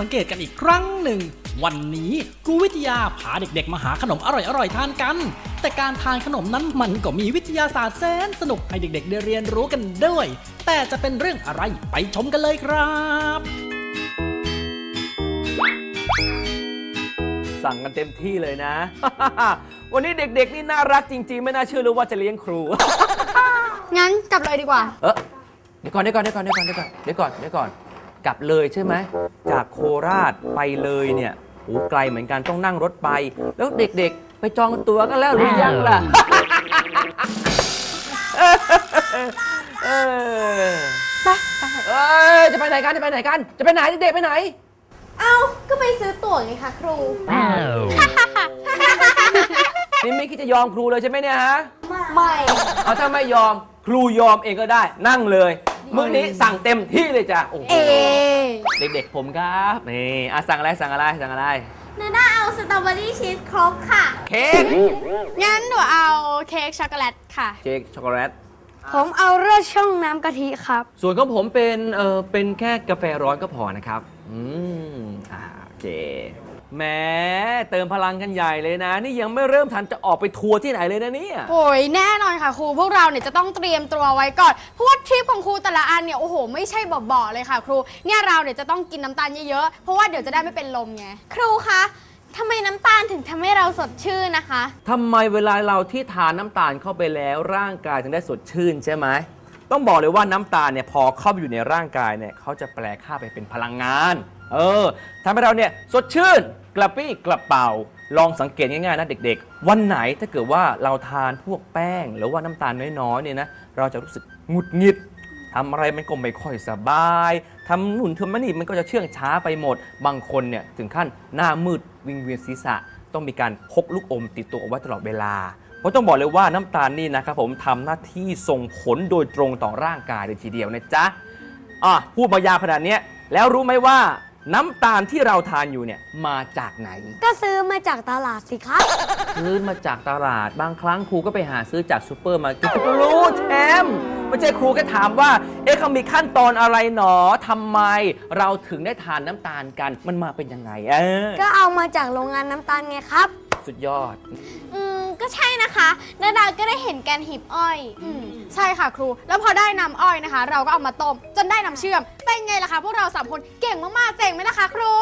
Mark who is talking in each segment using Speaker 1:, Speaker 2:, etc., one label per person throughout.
Speaker 1: สังเกตกันอีกครั้งหนึ่ง วันนี้ครูวิทยาพาเด็กๆ มาหาขนมอร่อยๆทานกัน แต่การทานขนมนั้นมันก็มีวิทยาศาสตร์แสนสนุกให้เด็กๆได้เรียนรู้กันด้วย แต่จะเป็นเรื่องอะไรไปชมกันเลยครับ
Speaker 2: สั่งกันเต็มที่เลยนะ วันนี้เด็กๆ นี่น่ารักจริง ๆ ไม่น่าเชื่อเลยว่าจะเลี้ยงครู
Speaker 3: งั้นกลับเลยดีกว่า
Speaker 2: เออเดี๋ยวก่อนเดี๋ยวก่อนเดี๋ยวก่อนเดี๋ยวก่อนเดี๋ยวก่อนเดี๋ยวก่อนเดี๋ยวก่อน กลับเลยใช่ไหมจากโคราชไปเลยเนี่ยโอ้ไกลเหมือนกันต้องนั่งรถไป แล้วเด็กๆ ไปจองตั๋วกันแล้วหรือยังล่ะเออ
Speaker 3: ไป
Speaker 2: เอ้ยจะไปไหนกันจะไปไหนกัน จะไปไหนเด็กๆไปไหน
Speaker 3: เอ้า ก็ไปซื้อตั๋วไงคะครู
Speaker 2: นี่ไม่คิดจะยอมครูเลยใช่ไหมเนี่ยฮะ
Speaker 3: ไม่
Speaker 2: เอาถ้าไม่ยอมครูยอมเองก็ได้นั่งเลย มื้อนี้สั่งเต็มที่เลยจ้ะโอ้โห
Speaker 3: เอ
Speaker 2: เด็กๆผมครับนี่อะสั่งอะไรสั่งอะไรสั่งอะไร
Speaker 3: นาน่าเอาสตรอเบอรี่ชีสครบค่ะ
Speaker 2: เค้ก
Speaker 3: งั้นหนูเอาเค้กช็อกโกแลตค่ะ
Speaker 2: เค้กช็อกโกแลต
Speaker 3: ผมเอาเลือดช่องน้ำกะทิครับ
Speaker 2: ส่วนของผมเป็นเออเป็นแค่กาแฟร้อนก็พอนะครับ อืมอ่าโอเค แหมเติมพลังกันใหญ่เลยนะ นี่ยังไม่เริ่มทันจะออกไปทัวร์ที่ไหนเลยนะเนี่ย
Speaker 4: โอ้ยแน่นอนค่ะครูพวกเราเนี่ยจะต้องเตรียมตัวไว้ก่อนเพราะว่าทริปของครูแต่ละอันเนี่ยโอ้โหไม่ใช่เบาๆเลยค่ะ ครูเนี่ยเราเนี่ยจะต้องกินน้ำตาลเยอะๆเพราะว่าเดี๋ยวจะได้ไม่เป็นลมไง
Speaker 3: ครูคะทำไมน้ำตาลถึงทำให้เราสดชื่นนะคะ
Speaker 2: ทำไมเวลาเราที่ทานน้ำตาลเข้าไปแล้วร่างกายถึงได้สดชื่นใช่ไหม ต้องบอกเลยว่าน้ำตาลเนี่ยพอเข้าไปอยู่ในร่างกายเนี่ยเขาจะแปลค่าไปเป็นพลังงาน เออทำให้เราเนี่ยสดชื่นกระปรี้กระเป๋า ลองสังเกตง่ายๆนะเด็กๆ วันไหนถ้าเกิดว่าเราทานพวกแป้ง หรือว่าน้ำตาลน้อยๆเนี่ยนะเราจะรู้สึกหงุดหงิดทำอะไรมันก็ไม่ค่อยสบายทำหนุนทำนี่มันก็จะเชื่องช้าไปหมด บางคนเนี่ยถึงขั้นหน้ามืดวิงเวียนศีรษะ ต้องมีการพกลูกอมติดตัวเอาไว้ตลอดเวลา ราะต้องบอกเลยว่าน้ำตาลนี่นะครับผมทำหน้าที่ส่งผลโดยตรงต่อร่างกายเลยทีเดียวนะจ๊ะอะพูดมายาวขนาดเนี้ยแล้วรู้ไหมว่าน้ำตาลที่เราทานอยู่เนี่ยมาจากไหน
Speaker 3: ก็ซื้อมาจากตลาดสิครับ
Speaker 2: ซื้อมาจากตลาดบางครั้งครูก็ไปหาซื้อจากซูเปอร์มาร์เก็ตรู้แชมป์ไม่ใช่ครูก็ถามว่า เอ๊ะเขามีขั้นตอนอะไรหนอทำไม เราถึงได้ทานน้ำตาลกันมันมาเป็นยังไงเออ
Speaker 3: ก็เอามาจากโรงงานน้ำตาลไงครับ
Speaker 2: สุดยอด
Speaker 3: อืม ก็ใช่นะคะนาดาก็ได้เห็นการหีบอ้อย
Speaker 4: อืมใช่ค่ะครู แล้วพอได้น้ำอ้อยนะคะ เราก็เอามาต้มจนได้น้ำเชื่อม เป็นไงล่ะคะพวกเราสามคนเก่งมากๆเจ๋งไหมล่ะคะครู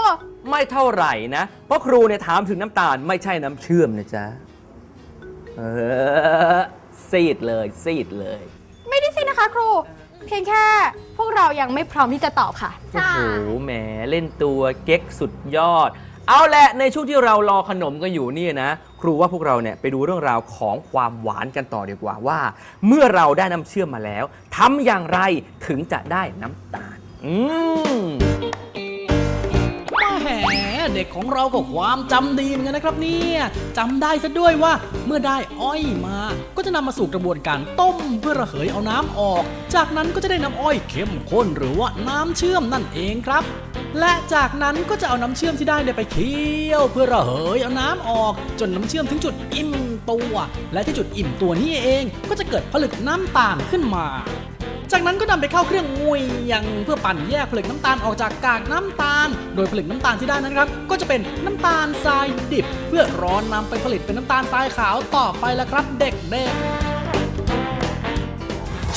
Speaker 2: ไม่เท่าไหร่นะ เพราะครูเนี่ยถามถึงน้ำตาลไม่ใช่น้ำเชื่อมนะจ๊ะ เออซีดเลยซีดเลย
Speaker 4: ไม่ได้สินะคะครู เพียงแค่ พวกเรายังไม่พร้อมที่จะตอบค่ะ
Speaker 2: โอ้โห แหม เล่นตัวเก๊กสุดยอด เอาแหละในช่วงที่เรารอขนมกันอยู่นี่นะ ครูว่าพวกเราเนี่ยไปดูเรื่องราวของความหวานกันต่อดีกว่าว่า เมื่อเราได้น้ำเชื่อมมาแล้วทำอย่างไรถึงจะได้น้ำตาล อืม
Speaker 1: แหมเด็กของเราก็ความจำดีเหมือนกันนะครับเนี่ยจำได้ซะด้วยว่าเมื่อได้อ้อยมา ก็จะนำมาสู่กระบวนการต้มเพื่อระเหยเอาน้ำออก จากนั้นก็จะได้น้ำอ้อยเข้มข้นหรือว่าน้ำเชื่อมนั่นเองครับ และจากนั้นก็จะเอาน้ำเชื่อมที่ได้เนี่ยไปเคี่ยว เพื่อระเหยเอาน้ำออก จนน้ำเชื่อมถึงจุดอิ่มตัว และที่จุดอิ่มตัวนี้เองก็จะเกิดผลึกน้ำตาลขึ้นมา จากนั้นก็นำไปเข้าเครื่องงวยยังเพื่อปั่นแยกผลึกน้ำตาลออกจากกากน้ำตาล โดยผลึกน้ำตาลที่ได้นั้นครับ ก็จะเป็นน้ำตาลทรายดิบ เพื่อร้อนนำไปผลิตเป็นน้ำตาลทรายขาวต่อไปแล้วครับ เด็กๆ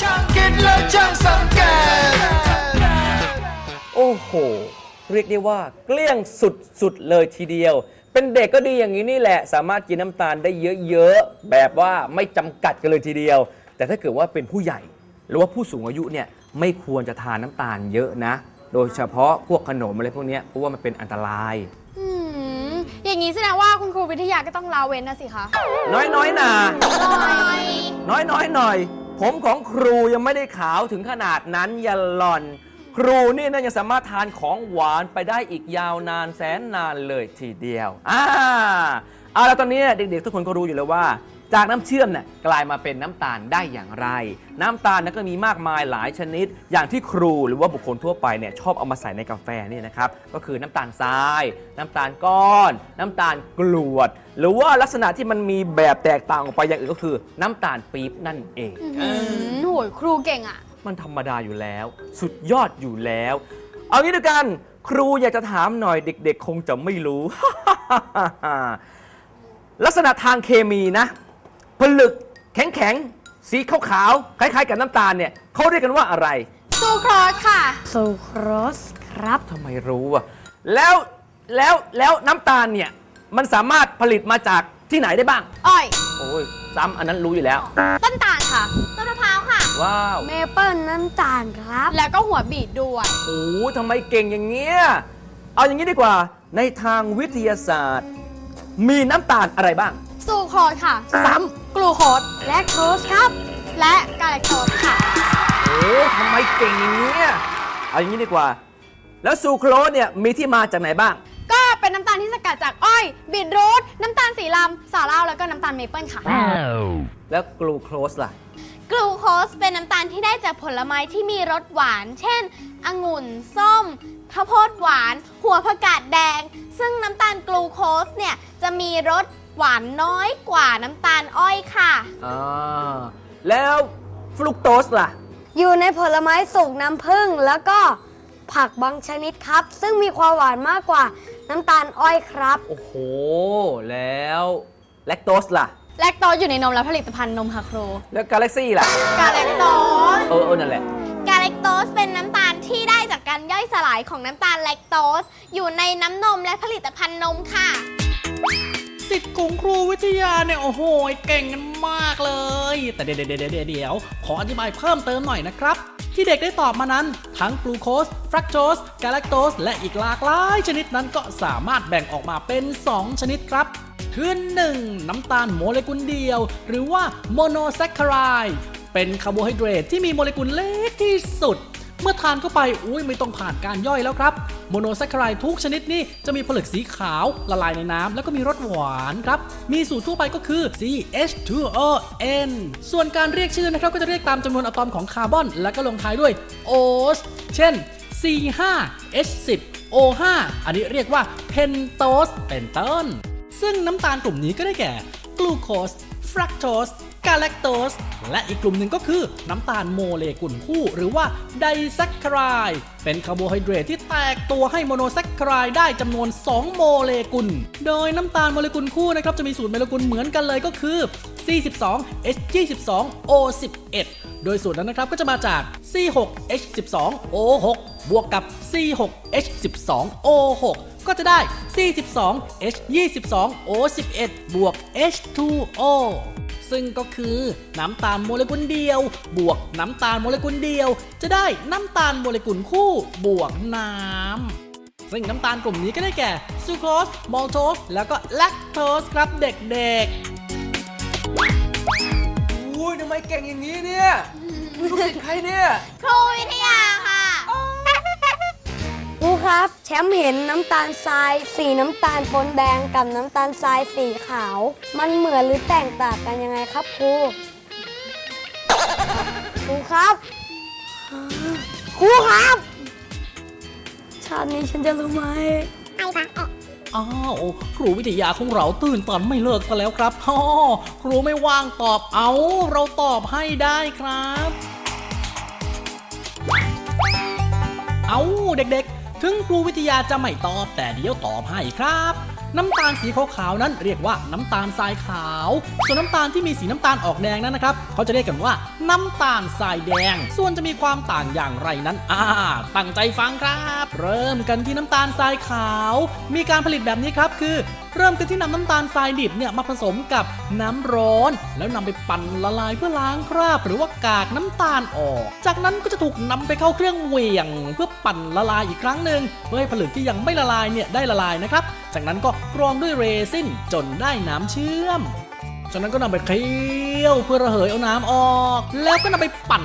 Speaker 5: ช่างคิดและช่างสังเกต
Speaker 2: โอ้โห เรียกได้ว่าเกลี้ยงสุดๆเลยทีเดียว เป็นเด็กก็ดีอย่างนี้นี่แหละ สามารถกินน้ำตาลได้เยอะๆ แบบว่าไม่จำกัดกันเลยทีเดียว แต่ถ้าเกิดว่าเป็นผู้ใหญ่ หรือว่าผู้สูงอายุเนี่ยไม่ควรจะทานน้ำตาลเยอะนะ โดยเฉพาะพวกขนมอะไรพวกเนี้ยเพราะว่ามันเป็นอันตราย
Speaker 4: อืมอย่างนี้แสดงว่าคุณครูวิทยาก็ต้องลาเว้นนะสิคะ
Speaker 2: น้อยๆนะน้อยๆหน่อย ผมของครูยังไม่ได้ขาวถึงขนาดนั้นอย่าหล่อน ครูนี่น่าจะสามารถทานของหวานไปได้อีกยาวนานแสนนานเลยทีเดียว อ่าเอาล้วตอนนี้เด็กๆ ทุกคนก็รู้อยู่แล้วว่า จากน้ำเชื่อมเนี่ยกลายมาเป็นน้ำตาลได้อย่างไร น้ำตาลนั้นก็มีมากมายหลายชนิด อย่างที่ครูหรือว่าบุคคลทั่วไปเนี่ยชอบเอามาใส่ในกาแฟนี่นะครับ ก็คือน้ำตาลทราย น้ำตาลก้อน น้ำตาลกรวด หรือว่าลักษณะที่มันมีแบบแตกต่างออกไปอย่างอื่นก็คือ น้ำตาลปี๊บนั่นเอง
Speaker 4: อืมโหยครูเก่งอะ
Speaker 2: มันธรรมดาอยู่แล้ว สุดยอดอยู่แล้ว เอางี้ด้วยกันครูอยากจะถามหน่อยเด็ก ๆ คงจะไม่รู้ ลักษณะทางเคมีนะผลึกแข็งๆ สีขาวๆคล้าย ๆ กับน้ำตาลเนี่ยเขาเรียกกันว่าอะไร
Speaker 4: ซูโครสค่ะ
Speaker 6: ซูโครสครับ
Speaker 2: ทำไมรู้อะแล้วแล้วแล้วน้ำตาลเนี่ยมันสามารถผลิตมาจากที่ไหนได้บ้าง
Speaker 4: อ้อย
Speaker 2: โอ้ยซ้ำอันนั้นรู้อยู่แล้ว
Speaker 4: ต้นตาลค่ะ
Speaker 3: ต้นมะพร้าวค่ะ
Speaker 2: ว้าว
Speaker 6: เมเปิลน้ำตาลครับ
Speaker 4: แล้วก็หัวบีทด้วย
Speaker 2: โอ้โหทำไมเก่งอย่างเงี้ยเอาอย่างนี้ดีกว่า ในทางวิทยาศาสตร์ มีน้ำตาลอะไรบ้าง
Speaker 4: ซูโครสค่ะ
Speaker 2: ซ้
Speaker 4: กลูโคส
Speaker 6: แลคโตสครับ
Speaker 4: และกาแลคโตสค่ะำ
Speaker 2: โอ้ทำไมเก่งอย่างเงี้ยเอาอย่างนี้ดีกว่า แล้วซูโครสเนี่ยมีที่มาจากไหนบ้าง
Speaker 4: ก็เป็นน้ำตาลที่สกัดจากอ้อย บีทรูทน้ำตาลสีลำสาเหล้าแล้วก็น้ำตาลเมเปิลค่ะ
Speaker 2: แล้วกลูโคสล่ะ
Speaker 3: กลูโคสเป็นน้ำตาลที่ได้จากผลไม้ที่มีรสหวาน เช่น องุ่น ส้ม ข้าวโพดหวาน หัวผักกาดแดง ซึ่งน้ำตาลกลูโคสเนี่ยจะมีรสหวานน้อยกว่าน้ำตาลอ้อยค่ะ
Speaker 2: อ่าแล้วฟรุกโตสล่ะ
Speaker 6: อยู่ในผลไม้สุกน้ำผึ้งแล้วก็ผักบางชนิดครับ ซึ่งมีความหวานมากกว่าน้ำตาลอ้อยครับ
Speaker 2: โอ้โห แล้วแลคโตสล่ะ
Speaker 4: แลคโตสอยู่ในนมและผลิตภัณฑ์นมค่ะครู
Speaker 2: แล้วกาแล็กซี่ล่ะ
Speaker 4: กาแลคโตส
Speaker 2: เออเออนั่นแหละ
Speaker 3: กาแลคโตสเป็นน้ำตาลที่ได้จากการย่อยสลายของน้ำตาลแลคโตส อยู่ในน้ำนมและผลิตภัณฑ์นมค่ะ
Speaker 1: สิทธิ์ของครูวิทยาเนี่ย โอ้โห เก่งกันมากเลย แต่เดี๋ยวเดี๋ยวเดี๋ยวเดี๋ยวเดี๋ยวขออธิบายเพิ่มเติมหน่อยนะครับ ที่เด็กได้ตอบมานั้น ทั้งกลูโคสฟรักโตสกาแลคโตส และอีกหลากหลายชนิดนั้นก็สามารถแบ่งออกมาเป็น 2 ชนิดครับคือ 1 น้ำตาลโมเลกุลเดียว หรือว่าโมโนแซคคารายเป็นคาร์โบไฮเดรตที่มีโมเลกุลเล็กที่สุด เมื่อทานเข้าไปอุ้ยไม่ต้องผ่านการย่อยแล้วครับ โมโนแซคคารายทุกชนิดนี่จะมีผลึกสีขาวละลายในน้ำแล้วก็มีรสหวานครับ มีสูตรทั่วไปก็คือ CH2ON ส่วนการเรียกชื่อนะครับก็จะเรียกตามจำนวนอะตอมของคาร์บอน แล้วก็ลงท้ายด้วย OS เช่น C5H10O5 อันนี้เรียกว่าเพนโตสเป็นต้น ซึ่งน้ำตาลกลุ่มนี้ก็ได้แก่กลูโคส ฟรักโตส กาแลคโตส และอีกกลุ่มหนึ่งก็คือน้ำตาลโมเลกุลคู่ หรือว่าไดแซคคารายเป็นคาร์โบไฮเดรตที่แตกตัวให้โมโนแซคคารายได้จำนวน 2 โมเลกุล โดยน้ำตาลโมเลกุลคู่นะครับจะมีสูตรโมเลกุลเหมือนกันเลยก็คือ C12H22O11 โดยสูตรนั้นนะครับก็จะมาจาก C6H12O6 บวกกับ C6H12O6 ก็จะได้ C12H22O11 บวก H2O ซึ่งก็คือน้ำตาลโมเลกุลเดียว บวกน้ำตาลโมเลกุลเดียว จะได้น้ำตาลโมเลกุลคู่บวกน้ำซึ่งน้ำตาลกลุ่มนี้ก็ได้แก่ซูโครสมอลโทสแล้วก็แลคโตสครับเด็กๆ
Speaker 2: อุ้ยทำไมเก่งอย่างนี้เนี่ยลูกศิษย์ใครเนี่ย
Speaker 3: ครูวิทยาค่ะ
Speaker 6: ค รูครับแชมป์เห็นน้ำตาลทรายสีน้ำตาลปนแดงกับน้ำตาลทรายสีขาว มันเหมือนหรือแตกต่างกันยังไงครับครูครูครับครูครับ ชาตินี้ฉันจะรู้ไหม
Speaker 1: อ้าวครูวิทยาของเราตื่นตอนไม่เลิกซะแล้วครับฮ่อครูไม่ว่างตอบเอาเราตอบให้ได้ครับ เอาเด็กๆ ถึงครูวิทยาจะไม่ตอบแต่เดี๋ยวตอบให้ครับ น้ำตาลสีขาวๆนั้นเรียกว่าน้ำตาลทรายขาว ส่วนน้ำตาลที่มีสีน้ำตาลออกแดงนั้นนะครับ เขาจะเรียกกันว่า น้ำตาลทรายแดง ส่วนจะมีความต่างอย่างไรนั้นอ่าตั้งใจฟังครับ เริ่มกันที่น้ำตาลทรายขาว มีการผลิตแบบนี้ครับคือ เริ่มกันที่นำน้ำตาลทรายดิบเนี่ยมาผสมกับน้ำร้อน แล้วนำไปปั่นละลายเพื่อล้างคราบหรือว่ากากน้ำตาลออก จากนั้นก็จะถูกนำไปเข้าเครื่องเหวี่ยง เพื่อปั่นละลายอีกครั้งหนึ่งเพื่อให้ผลึกที่ยังไม่ละลายเนี่ยได้ละลายนะครับ จากนั้นก็กรองด้วยเรซินจนได้น้ำเชื่อม จากนั้นก็นำไปเคี่ยวเพื่อระเหยเอาน้ำออก แล้วก็นำไปปั่น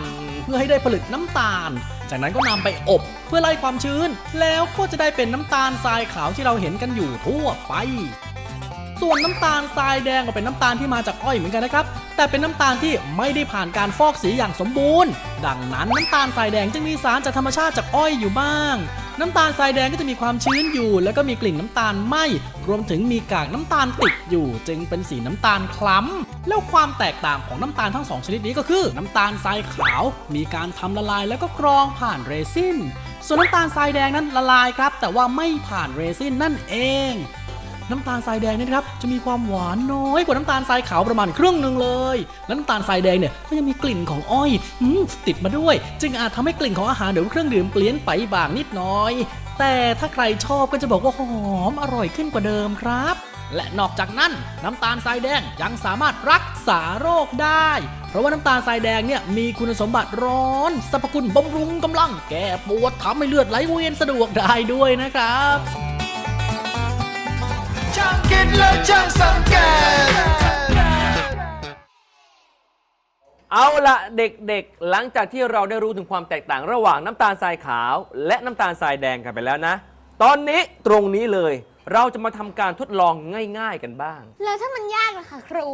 Speaker 1: พื่อให้ได้ผลึกน้ำตาล จากนั้นก็นำไปอบเพื่อไล่ความชื้น แล้วก็จะได้เป็นน้ำตาลทรายขาวที่เราเห็นกันอยู่ทั่วไป ส่วนน้ำตาลทรายแดงก็เป็นน้ำตาลที่มาจากอ้อยเหมือนกันนะครับ แต่เป็นน้ำตาลที่ไม่ได้ผ่านการฟอกสีอย่างสมบูรณ์ ดังนั้นน้ำตาลทรายแดงจึงมีสารจากธรรมชาติจากอ้อยอยู่บ้าง น้ำตาลทรายแดงก็จะมีความชื้นอยู่ แล้วก็มีกลิ่นน้ำตาลไหมรวมถึงมีกากน้ำตาลติดอยู่ จึงเป็นสีน้ำตาลคล้ำแล้วความแตกต่างของน้ำตาลทั้งสองชนิดนี้ก็คือ น้ำตาลทรายขาว มีการทำละลายแล้วก็กรองผ่านเรซินส่วนน้ำตาลทรายแดงนั้นละลายครับ แต่ว่าไม่ผ่านเรซินนั่นเอง น้ำตาลทรายแดงเนี่ยนะครับจะมีความหวานน้อยกว่าน้ำตาลทรายขาวประมาณครึ่งหนึ่งเลยและน้ำตาลทรายแดงเนี่ยก็ยังมีกลิ่นของอ้อยอติดมาด้วย จึงอาจทำให้กลิ่นของอาหารหรือเครื่องดื่มเปลี่ยนไปบางนิดหน่อย แต่ถ้าใครชอบก็จะบอกว่าหอมอร่อยขึ้นกว่าเดิมครับและนอกจากนั้นน้ำตาลทรายแดงยังสามารถรักษาโรคได้ เพราะว่าน้ำตาลทรายแดงเนี่ยมีคุณสมบัติร้อนสรรพคุณบำรุงกำลัง แก้ปวดทำให้เลือดไหลเวียนสะดวกได้ด้วยนะครับ
Speaker 5: ช่างคิดและช่างสังเกต
Speaker 2: เอาละเด็กๆ หลังจากที่เราได้รู้ถึงความแตกต่างระหว่างน้ำตาลทรายขาว และน้ำตาลทรายแดงกันไปแล้วนะ ตอนนี้ตรงนี้เลย เราจะมาทำการทดลองง่ายๆกันบ้าง
Speaker 3: แล้วถ้ามันยากล่ะคะครู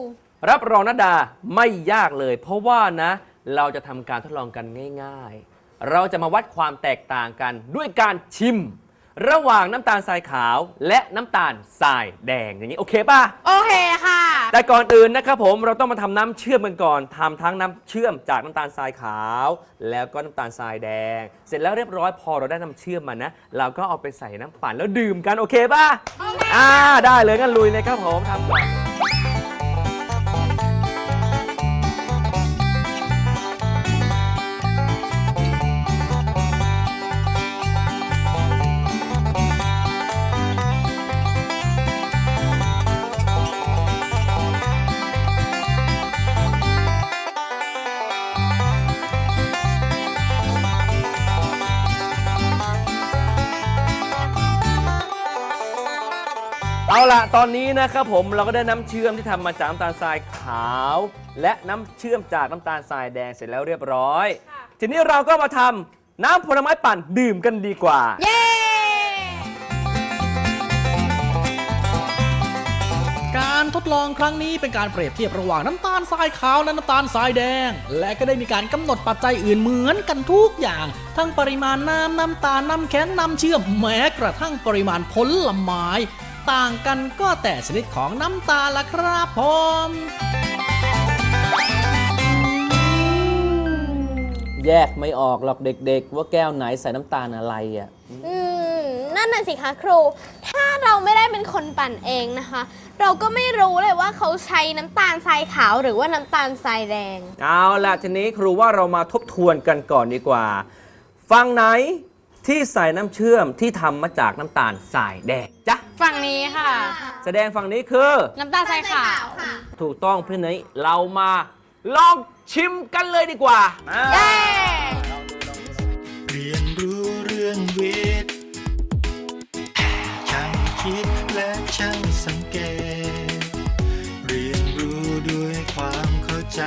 Speaker 2: รับรองนะดาไม่ยากเลย เพราะว่านะ เราจะทำการทดลองกันง่าย ๆ เราจะมาวัดความแตกต่างกันด้วยการชิม ระหว่างน้ำตาลทรายขาวและน้ำตาลทรายแดงอย่างนี้โอเคป่ะ
Speaker 4: โอเคค่ะ
Speaker 2: แต่ก่อนอื่นนะครับผมเราต้องมาทำน้ำเชื่อมกันก่อนทำทั้งน้ำเชื่อมจากน้ำตาลทรายขาว แล้วก็น้ำตาลทรายแดง เสร็จแล้วเรียบร้อยพอเราได้น้ำเชื่อมมานะ เราก็เอาไปใส่น้ำปั่นแล้วดื่มกันโอเคป่ะอ่าได้เลยงั้นลุยเลยครับผมทำก่อน ล่ะตอนนี้นะครับผมเราก็ได้น้ำเชื่อมที่ทำมาจากน้ำตาลทรายขาว และน้ำเชื่อมจากน้ำตาลทรายแดงเสร็จแล้วเรียบร้อย ทีนี้เราก็มาทำน้ำผลไม้ปั่นดื่มกันดีกว่า
Speaker 4: เย้
Speaker 1: การทดลองครั้งนี้เป็นการเปรียบเทียบระหว่างน้ำตาลทรายขาวและน้ำตาลทรายแดง และก็ได้มีการกำหนดปัจจัยอื่นเหมือนกันทุกอย่าง ทั้งปริมาณน้ำน้ำตาลน้ำแข็งน้ำเชื่อมแม้กระทั่งปริมาณผลไม้ ต่างกันก็แต่ชนิดของน้ำตาลละครับผม
Speaker 2: แยกไม่ออกหรอกเด็ก ๆ ว่าแก้วไหนใส่น้ำตาลอะไรอะ
Speaker 3: อืม นั่นน่ะสิคะครู ถ้าเราไม่ได้เป็นคนปั่นเองนะคะ เราก็ไม่รู้เลยว่าเขาใช้น้ำตาลทรายขาวหรือว่าน้ำตาลทรายแดง
Speaker 2: เอาล่ะทีนี้ครูว่าเรามาทบทวนกันก่อนดีกว่า ฟังไหน ที่ใส่น้ำเชื่อมที่ทำมาจากน้ำตาลทรายแดงจ๊ะ
Speaker 4: ฝั่งนี้ค่ะ
Speaker 2: แสดงฝั่งนี้คือ
Speaker 4: น้ำตาลทรายขาว
Speaker 2: ถูกต้องเพื่อนนี้เรามาลองชิมกันเลยดีกว่าอ่า
Speaker 4: เย้
Speaker 5: เรียนรู้เรื่องวิทย์ช่างคิดและช่างสังเกต เรียนรู้ด้วยความเข้าใจ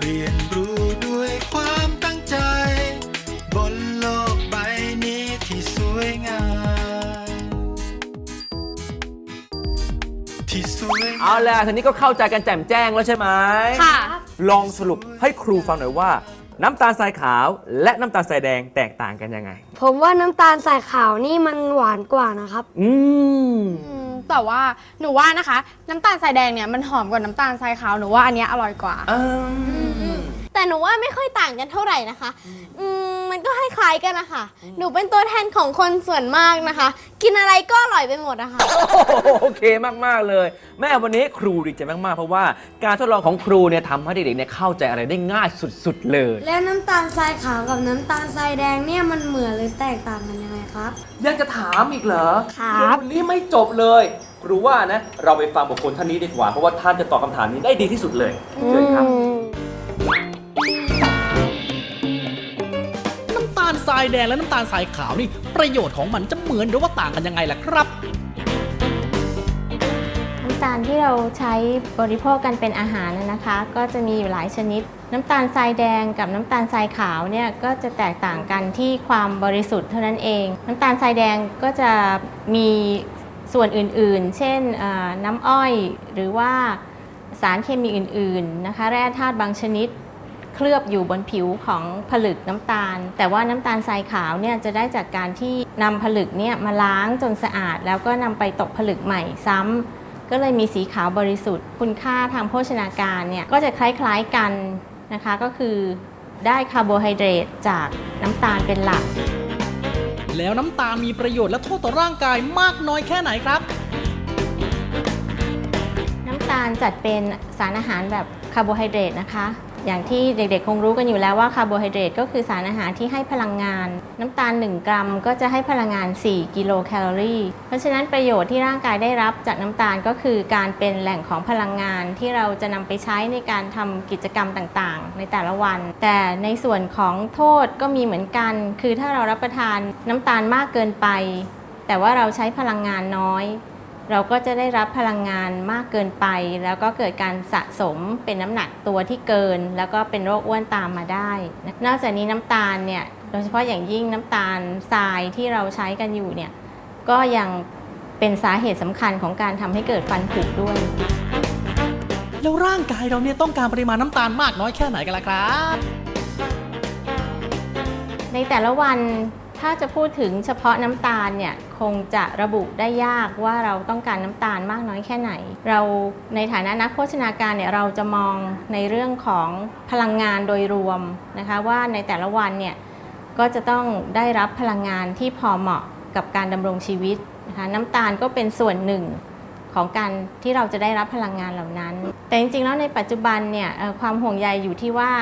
Speaker 5: เรียนรู้
Speaker 2: เอาล่ะทีนี้ก็เข้าใจกันแจ่มแจ้งแล้วใช่ไหม
Speaker 4: ค่ะ
Speaker 2: ลองสรุปให้ครูฟังหน่อยว่า น้ำตาลทรายขาวและน้ำตาลทรายแดงแตกต่างกันยังไง
Speaker 6: ผมว่าน้ำตาลทรายขาวนี่มันหวานกว่านะครับ
Speaker 2: อืม
Speaker 4: อืมแต่ว่าหนูว่านะคะ น้ำตาลทรายแดงเนี่ยมันหอมกว่าน้ำตาลทรายขาวหนูว่าอันเนี้ยอร่อยกว่า
Speaker 3: แต่หนูว่าไม่ค่อยต่างกันเท่าไหร่นะคะ อืม มันก็คล้ายๆกันนะคะหนูเป็นตัวแทนของคนส่วนมากนะคะ กินอะไรก็อร่อยไปหมดอะค่ะ
Speaker 2: โอเคมาก ๆ เลย แม่วันนี้ครูดีใจมาก ๆ เพราะว่าการทดลองของครูเนี่ยทำให้เด็กๆเนี่ยเข้าใจอะไรได้ง่ายสุด ๆ เลย
Speaker 6: แล้วน้ำตาลทรายขาวกับน้ำตาลทรายแดงเนี่ยมันเหมือนหรือแตกต่างกันยังไงครับ
Speaker 2: ยังจะถามอีกเหรอ
Speaker 6: ครับ
Speaker 2: วันนี้ไม่จบเลย ครูว่านะ เราไปฟังบุคคลท่านนี้ดีกว่า เพราะว่าท่านจะตอบคำถามนี้ได้ดีที่สุดเลยเชิญครับ
Speaker 1: น้ำ ทรายแดงและน้ำตาลทรายขาวนี่ประโยชน์ของมันจะเหมือนหรือว่าต่างกันยังไงล่ะครับ
Speaker 7: น้ำตาลที่เราใช้บริโภคกันเป็นอาหารนะนะคะ ก็จะมีอยู่หลายชนิด น้ำตาลทรายแดงกับน้ำตาลทรายขาวเนี่ยก็จะแตกต่างกันที่ความบริสุทธิ์เท่านั้นเอง น้ำตาลทรายแดงก็จะมีส่วนอื่นๆ เช่นน้ำอ้อยหรือว่าสารเคมีอื่นๆนะคะ แร่ธาตุบางชนิด เคลือบอยู่บนผิวของผลึกน้ำตาล แต่ว่าน้ำตาลทรายขาวเนี่ยจะได้จากการที่นำผลึกเนี่ยมาล้างจนสะอาด แล้วก็นำไปตกผลึกใหม่ซ้ำก็เลยมีสีขาวบริสุทธิ์ คุณค่าทางโภชนาการเนี่ยก็จะคล้ายๆกันนะคะก็คือได้คาร์โบไฮเดรตจากน้ำตาลเป็นหลัก
Speaker 1: แล้วน้ำตาลมีประโยชน์และโทษต่อร่างกายมากน้อยแค่ไหนครับ
Speaker 7: น้ำตาลจัดเป็นสารอาหารแบบคาร์โบไฮเดรตนะคะ อย่างที่เด็กๆ คงรู้กันอยู่แล้วว่าคาร์โบไฮเดรตก็คือสารอาหารที่ให้พลังงาน น้ำตาล 1 กรัม ก็จะให้พลังงาน 4 กิโลแคลอรี่ เพราะฉะนั้นประโยชน์ที่ร่างกายได้รับจากน้ำตาลก็คือการเป็นแหล่งของพลังงานที่เราจะนำไปใช้ในการทำกิจกรรมต่างๆ ในแต่ละวัน แต่ในส่วนของโทษก็มีเหมือนกัน คือถ้าเรารับประทานน้ำตาลมากเกินไป แต่ว่าเราใช้พลังงานน้อย เราก็จะได้รับพลังงานมากเกินไป แล้วก็เกิดการสะสมเป็นน้ำหนักตัวที่เกิน แล้วก็เป็นโรคอ้วนตามมาได้นะนอกจากนี้น้ำตาลเนี่ยโดยเฉพาะอย่างยิ่งน้ำตาลทรายที่เราใช้กันอยู่เนี่ยก็ยังเป็นสาเหตุสำคัญของการทำให้เกิดฟันผุด้วย
Speaker 1: แล้วร่างกายเราเนี่ยต้องการปริมาณน้ำตาลมากน้อยแค่ไหนกันล่ะครับ
Speaker 7: ในแต่ละวัน ถ้าจะพูดถึงเฉพาะน้ำตาลเนี่ยคงจะระบุได้ยากว่าเราต้องการน้ำตาลมากน้อยแค่ไหน เราในฐานะนักโภชนาการเนี่ยเราจะมองในเรื่องของพลังงานโดยรวมนะคะว่าในแต่ละวันเนี่ยก็จะต้องได้รับพลังงานที่พอเหมาะกับการดำรงชีวิตนะคะน้ำตาลก็เป็นส่วนหนึ่งของการที่เราจะได้รับพลังงานเหล่านั้น แต่จริงๆแล้วในปัจจุบันเนี่ยความห่วงใยอยู่ที่ว่า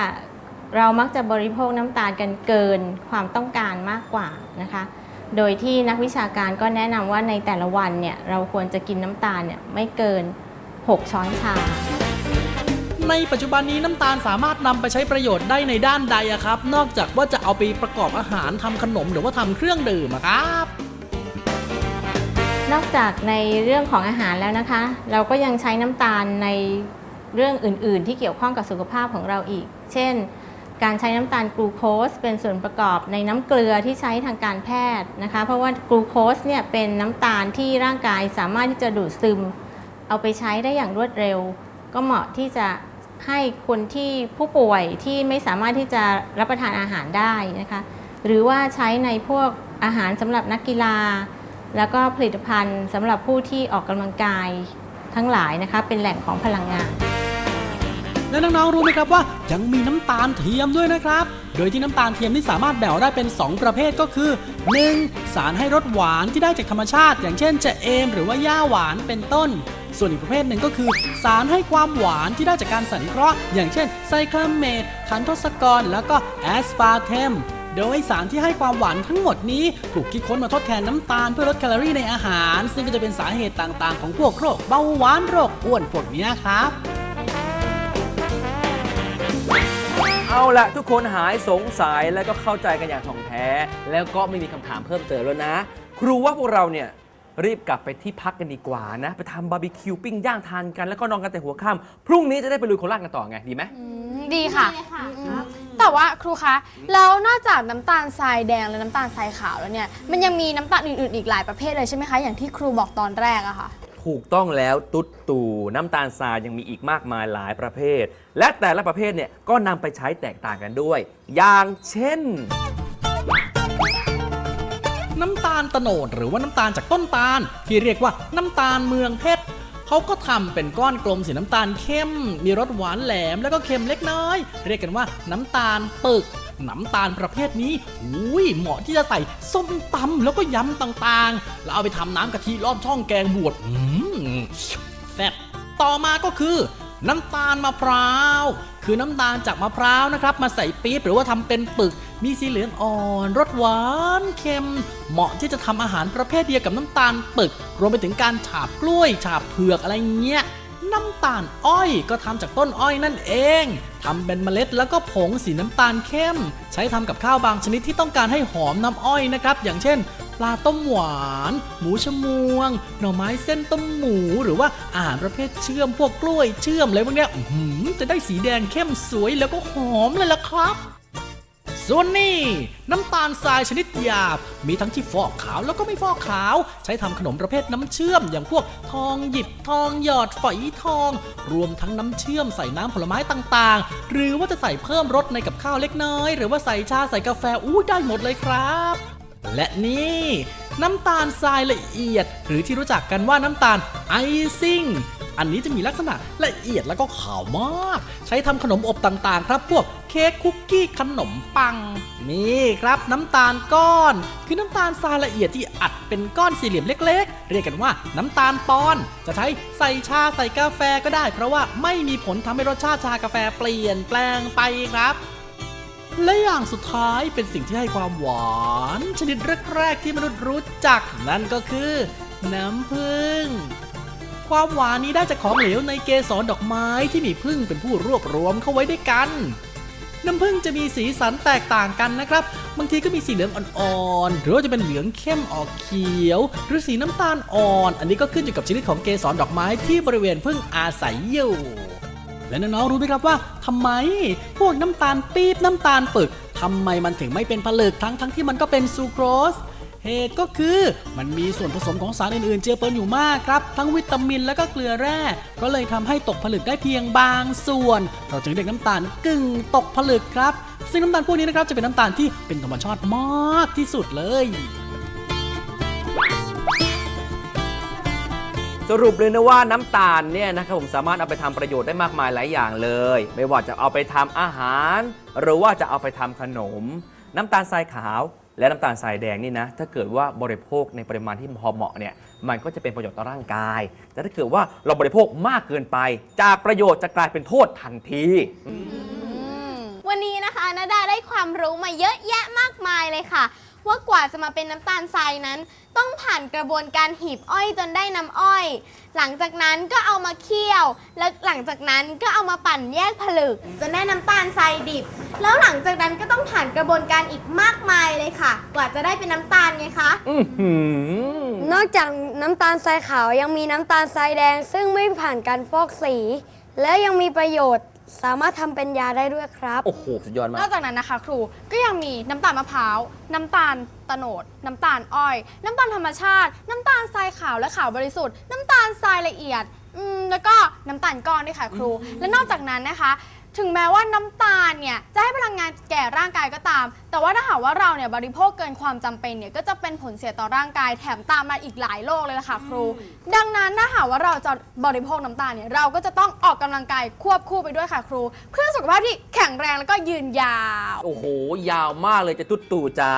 Speaker 7: เรามักจะบริโภคน้ำตาลกันเกินความต้องการมากกว่านะคะ โดยที่นักวิชาการก็แนะนำว่าในแต่ละวันเนี่ยเราควรจะกินน้ำตาลเนี่ยไม่เกิน 6 ช้อนชา
Speaker 1: ในปัจจุบันนี้น้ำตาลสามารถนำไปใช้ประโยชน์ได้ในด้านใดอะครับ นอกจากว่าจะเอาไปประกอบอาหารทำขนมหรือว่าทำเครื่องดื่มอะครับ
Speaker 7: นอกจากในเรื่องของอาหารแล้วนะคะ เราก็ยังใช้น้ำตาลในเรื่องอื่น ๆ ที่เกี่ยวข้องกับสุขภาพของเราอีก เช่น การใช้น้ำตาลกลูโคสเป็นส่วนประกอบในน้ำเกลือที่ใช้ทางการแพทย์นะคะ เพราะว่ากลูโคสเนี่ยเป็นน้ำตาลที่ร่างกายสามารถที่จะดูดซึม เอาไปใช้ได้อย่างรวดเร็ว ก็เหมาะที่จะให้คนที่ผู้ป่วยที่ไม่สามารถที่จะรับประทานอาหารได้นะคะ หรือว่าใช้ในพวกอาหารสำหรับนักกีฬา แล้วก็ผลิตภัณฑ์สำหรับผู้ที่ออกกำลังกายทั้งหลายนะคะ เป็นแหล่งของพลังงาน
Speaker 1: และน้องๆรู้ไหมครับว่ายังมีน้ำตาลเทียมด้วยนะครับ โดยที่น้ำตาลเทียมที่สามารถแบ่งได้เป็น 2 ประเภทก็คือ 1. สารให้รสหวานที่ได้จากธรรมชาติ อย่างเช่นจะเอมหรือว่าหญ้าหวานเป็นต้น ส่วนอีกประเภทหนึ่งก็คือ สารให้ความหวานที่ได้จากการสังเคราะห์อย่างเช่นไซคลาเมตคันทสกร แล้วก็แอสปาร์เทมโดยสารที่ให้ความหวานทั้งหมดนี้ถูกคิดค้นมาทดแทนน้ำตาลเพื่อลดแคลอรี่ในอาหาร ซึ่งก็จะเป็นสาเหตุต่างๆ ของพวกโรคเบาหวานโรคอ้วนพวกนี้ครับ
Speaker 2: เอาละทุกคนหายสงสัยแล้วก็เข้าใจกันอย่างถ่องแท้ แล้วก็ไม่มีคำถามเพิ่มเติมแล้วนะ ครูว่าพวกเราเนี่ยรีบกลับไปที่พักกันดีกว่านะ ไปทำบาร์บีคิวปิ้งย่างทานกันแล้วก็นอนกันแต่หัวค่ำพรุ่งนี้จะได้ไปลุยโคราชกันต่อไงดีไหม
Speaker 4: ดีค่ะอืมแต่ว่าครูคะแล้วนอกจากน้ำตาลทรายแดงและน้ำตาลทรายขาวแล้วเนี่ยมันยังมีน้ำตาลอื่นๆอีกหลายประเภทเลยใช่ไหมคะอย่างที่ครูบอกตอนแรกอะค่ะ
Speaker 2: ถูกต้องแล้วตุ๊ดตูน้ำตาลทรายยังมีอีกมากมายหลายประเภท และแต่ละประเภทเนี่ยก็นำไปใช้แตกต่างกันด้วย อย่างเช่น
Speaker 1: น้ำตาลโตโนดหรือว่าน้ำตาลจากต้นตาล ที่เรียกว่าน้ำตาลเมืองเพชรเขาก็ทำเป็นก้อนกลมสีน้ำตาลเข้ม มีรสหวานแหลมแล้วก็เค็มเล็กน้อย เรียกกันว่าน้ำตาลปึก น้ำตาลประเภทนี้อุ้ยเหมาะที่จะใส่ส้มตำแล้วก็ยำต่างๆ แล้วเอาไปทำน้ำกะทิรอบช่องแกงบวชอืมแซ่บต่อมาก็คือน้ำตาลมะพร้าว คือน้ำตาลจากมะพร้าวนะครับ มาใส่ปี๊บหรือว่าทำเป็นปึก มีสีเหลืองอ่อนรสหวานเค็ม เหมาะที่จะทำอาหารประเภทเดียวกับน้ำตาลปึก รวมไปถึงการฉาบกล้วยฉาบเผือกอะไรเงี้ย น้ำตาลอ้อยก็ทำจากต้นอ้อยนั่นเองทำเป็นเมล็ดแล้วก็ผงสีน้ำตาลเข้ม ใช้ทำกับข้าวบางชนิดที่ต้องการให้หอมน้ำอ้อยนะครับ อย่างเช่น ปลาต้มหวาน หมูชะมวง หน่อไม้เส้นต้มหมู หรือว่าอาหารประเภทเชื่อมพวกกล้วยเชื่อมอะไรพวกเนี้ยจะได้สีแดงเข้มสวยแล้วก็หอมเลยล่ะครับ ส่วนนี้น้ำตาลทรายชนิดหยาบ มีทั้งที่ฟอกขาวแล้วก็ไม่ฟอกขาว ใช้ทำขนมประเภทน้ำเชื่อม อย่างพวกทองหยิบทองหยอดฝอยทอง รวมทั้งน้ำเชื่อมใส่น้ำผลไม้ต่างๆ หรือว่าจะใส่เพิ่มรสในกับข้าวเล็กน้อย หรือว่าใส่ชาใส่กาแฟอู้ได้หมดเลยครับ และนี่ น้ำตาลทรายละเอียด หรือที่รู้จักกันว่าน้ำตาลไอซิ่งอันนี้จะมีลักษณะละเอียดแล้วก็ขาวมาก ใช้ทำขนมอบต่างๆ ครับพวกเค้กคุกกี้ขนมปัง นี่ครับน้ำตาลก้อน คือน้ำตาลทรายละเอียดที่อัดเป็นก้อนสี่เหลี่ยมเล็ก ๆ เรียกกันว่าน้ำตาลปอน จะใช้ใส่ชาใส่กาแฟก็ได้ เพราะว่าไม่มีผลทำให้รสชาติชากาแฟเปลี่ยนแปลงไปครับ และอย่างสุดท้ายเป็นสิ่งที่ให้ความหวาน ชนิดแรกๆที่มนุษย์รู้จักนั่นก็คือ น้ำผึ้งความหวานนี้ได้จากของเหลวในเกสรดอกไม้ที่มีผึ้งเป็นผู้รวบรวมเข้าไว้ด้วยกัน น้ำผึ้งจะมีสีสันแตกต่างกันนะครับ บางทีก็มีสีเหลืองอ่อนๆ หรือว่าจะเป็นเหลืองเข้มออกเขียว หรือสีน้ำตาลอ่อน อันนี้ก็ขึ้นอยู่กับชนิดของเกสรดอกไม้ที่บริเวณผึ้งอาศัยอยู่ และน้องๆรู้ไหมครับว่าทำไมพวกน้ำตาลปี๊บน้ำตาลปึกทำไมมันถึงไม่เป็นผลึกทั้งทั้งที่มันก็เป็นซูโครสเหตุก็คือมันมีส่วนผสมของสารอื่นๆ เจือปนอยู่มากครับ ทั้งวิตามินและก็เกลือแร่ ก็เลยทำให้ตกผลึกได้เพียงบางส่วน เราจึงเรียกน้ำตาลกึ่งตกผลึกครับ ซึ่งน้ำตาลพวกนี้นะครับจะเป็นน้ำตาลที่เป็นธรรมชาติมากที่สุดเลย
Speaker 2: สรุปเลยนะว่าน้ำตาลเนี่ยนะครับผมสามารถเอาไปทำประโยชน์ได้มากมายหลายอย่างเลย ไม่ว่าจะเอาไปทำอาหาร หรือว่าจะเอาไปทำขนม น้ำตาลทรายขาว และน้ำตาลทรายแดงนี่นะถ้าเกิดว่าบริโภคในปริมาณที่พอเหมาะเนี่ยมันก็จะเป็นประโยชน์ต่อร่างกาย แต่ถ้าเกิดว่าเราบริโภคมากเกินไป จากประโยชน์จะกลายเป็นโทษทันที
Speaker 3: วันนี้นะคะนาดาได้ความรู้มาเยอะแยะมากมายเลยค่ะ ว่ากว่าจะมาเป็นน้ำตาลทรายนั้น ต้องผ่านกระบวนการหีบอ้อยจนได้น้ำอ้อย หลังจากนั้นก็เอามาเคี่ยว แล้วหลังจากนั้นก็เอามาปั่นแยกผลึกจนได้น้ำตาลทรายดิบ แล้วหลังจากนั้นก็ต้องผ่านกระบวนการอีกมากมายเลยค่ะ กว่าจะได้เป็นน้ำตาลไงคะ
Speaker 2: อื้อหือ น
Speaker 6: อกจากน้ำตาลทรายขาวยังมีน้ำตาลทรายแดง ซึ่งไม่ผ่านการฟอกสี และยังมีประโยชน์ สามารถทำเป็นยาได้ด้วยครับ
Speaker 2: โอ้โหสุดยอดมาน
Speaker 4: อก
Speaker 2: ก
Speaker 4: จากนั้นนะคะ ครูก็ยังมีน้ำตาลมะพร้าว น้ำตาลตะโนด น้ำตาลอ้อย น้ำตาลธรรมชาติ น้ำตาลทรายขาวและขาวบริสุทธิ์ น้ำตาลทรายละเอียดอืมแล้วก็น้ำตาลก้อนด้วยค่ะครู และนอกจากนั้นนะคะ ถึงแม้ว่าน้ำตาลเนี่ยจะให้พลังงานแก่ร่างกายก็ตาม แต่ว่าถ้าหากว่าเราเนี่ยบริโภคเกินความจำเป็นเนี่ยก็จะเป็นผลเสียต่อร่างกายแถมตามมาอีกหลายโรคเลยล่ะค่ะครู ดังนั้นถ้าหากว่าเราจะบริโภคน้ำตาลเนี่ยเราก็จะต้องออกกำลังกายควบคู่ไปด้วยค่ะครู เพื่อสุขภาพที่แข็งแรงแล้วก็ยืนยาว
Speaker 2: โอ้โห ยาวมากเลยจะตุ๊ดตู่จ๋า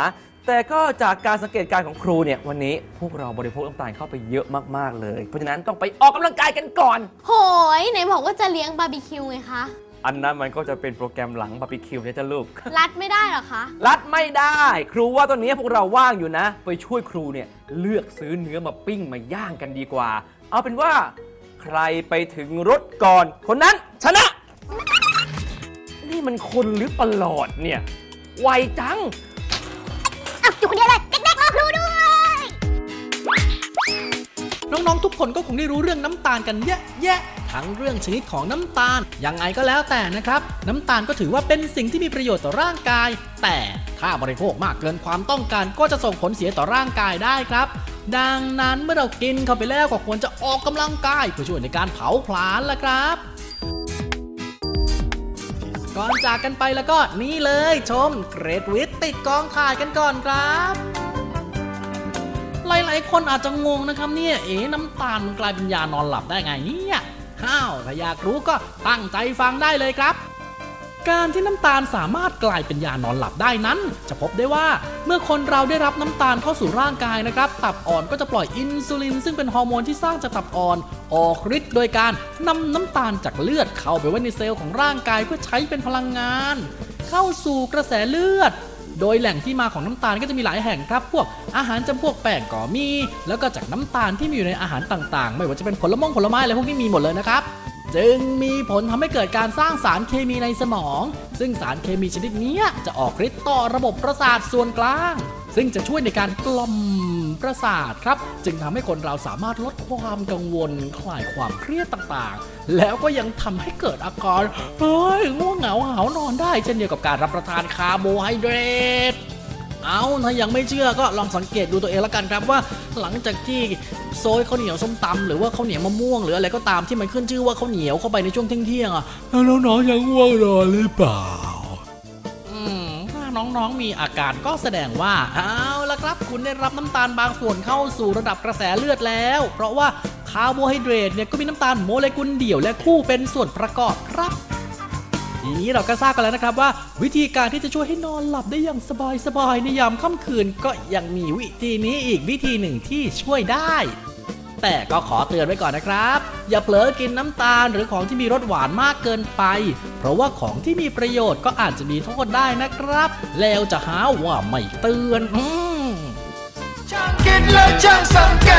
Speaker 2: แต่ก็จากการสังเกตการณ์ของครูเนี่ยวันนี้พวกเราบริโภคน้ำตาลเข้าไปเยอะมากๆเลย เพราะฉะนั้นต้องไปออกกำลังกายกันก่อน
Speaker 3: โหยไหนบอกว่าจะเลี้ยงบาร์บีคิวไงคะ
Speaker 2: อันนั้นมันก็จะเป็นโปรแกรมหลังบาร์บีคิวเนี่ยจะลูก
Speaker 3: รัดไม่ได้เหรอคะ
Speaker 2: รัดไม่ได้ ครูว่าตอนนี้พวกเราว่างอยู่นะ ไปช่วยครูเนี่ยเลือกซื้อเนื้อมาปิ้งมาย่างกันดีกว่า เอาเป็นว่า ใครไปถึงรถก่อน คนนั้นชนะ นี่มันคนหรือประหลอดเนี่ย ไวจัง
Speaker 1: น้ น้องๆทุกคนก็คงได้รู้เรื่องน้ำตาลกันเยอะแยะ ทั้งเรื่องชนิดของน้ำตาล ยังไงก็แล้วแต่นะครับ น้ำตาลก็ถือว่าเป็นสิ่งที่มีประโยชน์ต่อร่างกาย แต่ถ้าบริโภคมากเกินความต้องการก็จะส่งผลเสียต่อร่างกายได้ครับ ดังนั้นเมื่อเรากินเข้าไปแล้วก็ควรจะออกกำลังกายเพื่อช่วยในการเผาผลาญล่ะครับก่อนจากกันไปแล้วก็นี่เลยชมเกรดวิทติดกองถ่ายกันก่อนครับ หลายๆ คนอาจจะงงนะครับเนี่ย เอ๋น้ำตาลมันกลายเป็นยานอนหลับได้ไงเนี่ยห้าวถ้าอยากรู้ก็ตั้งใจฟังได้เลยครับ การที่น้ำตาลสามารถกลายเป็นยานอนหลับได้นั้น จะพบได้ว่าเมื่อคนเราได้รับน้ำตาลเข้าสู่ร่างกายนะครับ ตับอ่อนก็จะปล่อยอินซูลิน ซึ่งเป็นฮอร์โมนที่สร้างจากตับอ่อน ออกฤทธิ์โดยการนำน้ำตาลจากเลือดเข้าไปไว้ในเซลล์ของร่างกายเพื่อใช้เป็นพลังงาน เข้าสู่กระแสเลือด โดยแหล่งที่มาของน้ำตาลก็จะมีหลายแห่งครับ พวกอาหารจำพวกแป้งก็มี แล้วก็จากน้ำตาลที่มีอยู่ในอาหารต่างๆ ไม่ว่าจะเป็นผลมงผลไม้อะไรพวกนี้มีหมดเลยนะครับจึงมีผลทำให้เกิดการสร้างสารเคมีในสมอง ซึ่งสารเคมีชนิดนี้จะออกฤทธิ์ต่อระบบประสาทส่วนกลาง ซึ่งจะช่วยในการกล่อมประสาทครับ จึงทำให้คนเราสามารถลดความกังวล คลายความเครียดต่างๆ แล้วก็ยังทำให้เกิดอาการเฮ้ยง่วงเหงาหาวนอนได้ เช่นเดียวกับการรับประทานคาร์โบไฮเดรตเอาถ้ายังไม่เชื่อก็ลองสังเกตดูตัวเองแล้วกันครับว่า หลังจากที่โซยข้าวเหนียวส้มตำหรือว่าข้าวเหนียวมะม่วงหรืออะไรก็ตามที่มันขึ้นชื่อว่าข้าวเหนียวเข้าไปในช่วงเที่ยงๆอะแล้วน้องๆยังง่วงนอนหรือเปล่าอืมถ้าน้องๆ มีอาการก็แสดงว่า เอาละละครับ คุณได้รับน้ำตาลบางส่วนเข้าสู่ระดับกระแสเลือดแล้ว เพราะว่า คาร์โบไฮเดรตเนี่ยก็มีน้ำตาลโมเลกุลเดี่ยวและคู่เป็นส่วนประกอบครับทีนี้เราก็ทราบกันแล้วนะครับว่า วิธีการที่จะช่วยให้นอนหลับได้อย่างสบายๆในยามค่ำคืนก็ยังมีวิธีนี้อีกวิธีหนึ่งที่ช่วยได้ แต่ก็ขอเตือนไว้ก่อนนะครับ อย่าเผลอกินน้ำตาลหรือของที่มีรสหวานมากเกินไป เพราะว่าของที่มีประโยชน์ก็อาจจะมีโทษได้นะครับ แล้วจะหาว่าไม่เตือนอืม
Speaker 5: ช่างคิดและช่างสังเก